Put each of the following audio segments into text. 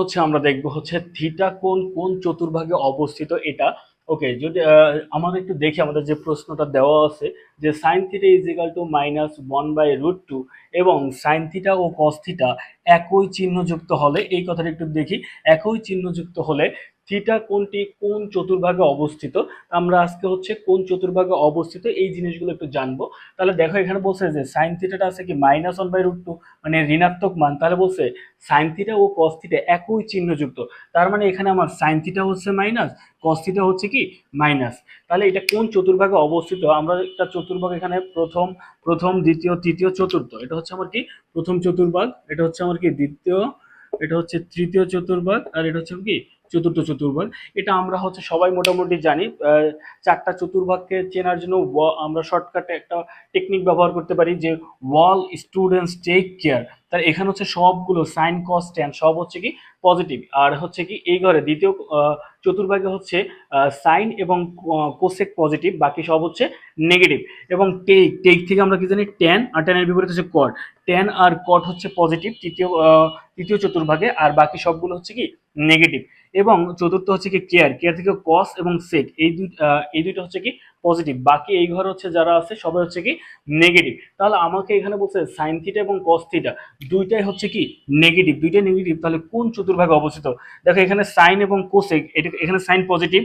হচ্ছে আমরা দেখব হচ্ছে থিটা কোন কোন চতুর্ভাগে অবস্থিত এটা। ওকে যদি আমাদের একটু দেখি আমাদের যে প্রশ্নটা দেওয়া আছে যে sine theta is equal to minus one by root two এবং সাইন থিটা ও কস থিটা একই চিহ্নযুক্ত হলে, এই কথাটা একটু দেখি। একই চিহ্নযুক্ত হলে থিটা কোনটি কোন চতুর্ভাগে অবস্থিত? আমরা আজকে হচ্ছে কোন চতুর্ভাগে অবস্থিত এই জিনিসগুলো একটু জানব। তাহলে দেখো এখানে বলছে যে সাইন থিটাটা আছে কি minus one by root two মানে ঋণাত্মক মান। তাহলে বলছে সাইন থিটা ও কস একই চিহ্নযুক্ত। তার মানে এখানে আমার সাইন থিটা হচ্ছে মাইনাস কস হচ্ছে কি মাইনাস তাহলে এটা কোন চতুর্ভাগে অবস্থিত? আমরা একটা চতুর্ভাগ এখানে প্রথম প্রথম, দ্বিতীয়, তৃতীয়, চতুর্থ। এটা হচ্ছে আমার কি প্রথম চতুর্ভাগ, এটা হচ্ছে আমার কি দ্বিতীয়, এটা হচ্ছে তৃতীয় চতুর্ভাগ, আর এটা হচ্ছে কি চতুর্থ চতুর্ভাগ। এটা আমরা হচ্ছে সবাই মোটামুটি জানি। চারটা চতুর্ভাগকে চেনার জন্য আমরা শর্টকাটে একটা টেকনিক ব্যবহার করতে পারি যে ওয়াল স্টুডেন্টস টেক কেয়ার তার এখানে হচ্ছে সবগুলো সাইন কস ট্যান সব হচ্ছে কি পজিটিভ আর হচ্ছে কি এই ঘরে দ্বিতীয় চতুর্ভাগে হচ্ছে সাইন এবং কোসেক পজিটিভ বাকি সব হচ্ছে নেগেটিভ এবং টেক টেক থেকে আমরা কি জানি ট্যান আর ট্যানের বিপরীত হচ্ছে কট ট্যান আর কট হচ্ছে পজিটিভ তৃতীয় তৃতীয় চতুর্ভাগে। আর বাকি সবগুলো হচ্ছে কি নেগেটিভ এবং চতুর্থ হচ্ছে কি কেয়ার কেয়ার থেকে কস এবং সেক এই দুই এই দুইটা হচ্ছে কি পজিটিভ বাকি এই ঘর হচ্ছে যারা আছে সবাই হচ্ছে কি নেগেটিভ তাহলে আমাকে এখানে বলছে সাইন থিটা এবং কস থিটা দুইটাই হচ্ছে কি নেগেটিভ দুইটাই নেগেটিভ তাহলে কোন চতুর্ভাগে অবস্থিত? দেখো এখানে সাইন এবং কোসেক এটা এখানে সাইন পজিটিভ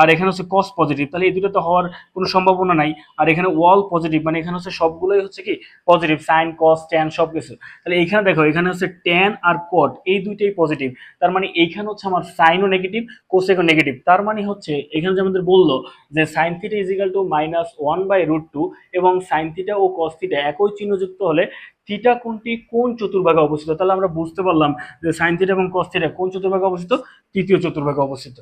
আর এখানে হচ্ছে কস পজিটিভ তাহলে এই দুটো তো হওয়ার কোনো সম্ভাবনা নাই। আর এখানে ওয়াল পজিটিভ মানে এখানে হচ্ছে সবগুলোই হচ্ছে কি পজিটিভ সাইন কস ট্যান সব কিছু তাহলে এখানে দেখো, এখানে হচ্ছে ট্যান আর কট এই দুইটাই পজিটিভ তার মানে এইখানে হচ্ছে আমার সাইনও নেগেটিভ কোসেকও নেগেটিভ তার মানে হচ্ছে, এখানে যে আমাদের বলল যে sine theta is equal to minus one by root two এবং সাইন থিটা ও কস থিটা একই চিহ্নযুক্ত হলে থিটা কোনটি কোন চতুর্ভাগে অবস্থিত? তাহলে আমরা বুঝতে পারলাম যে সাইন থিটা এবং কস থিটা কোন চতুর্ভাগে অবস্থিত? তৃতীয় চতুর্ভাগে অবস্থিত।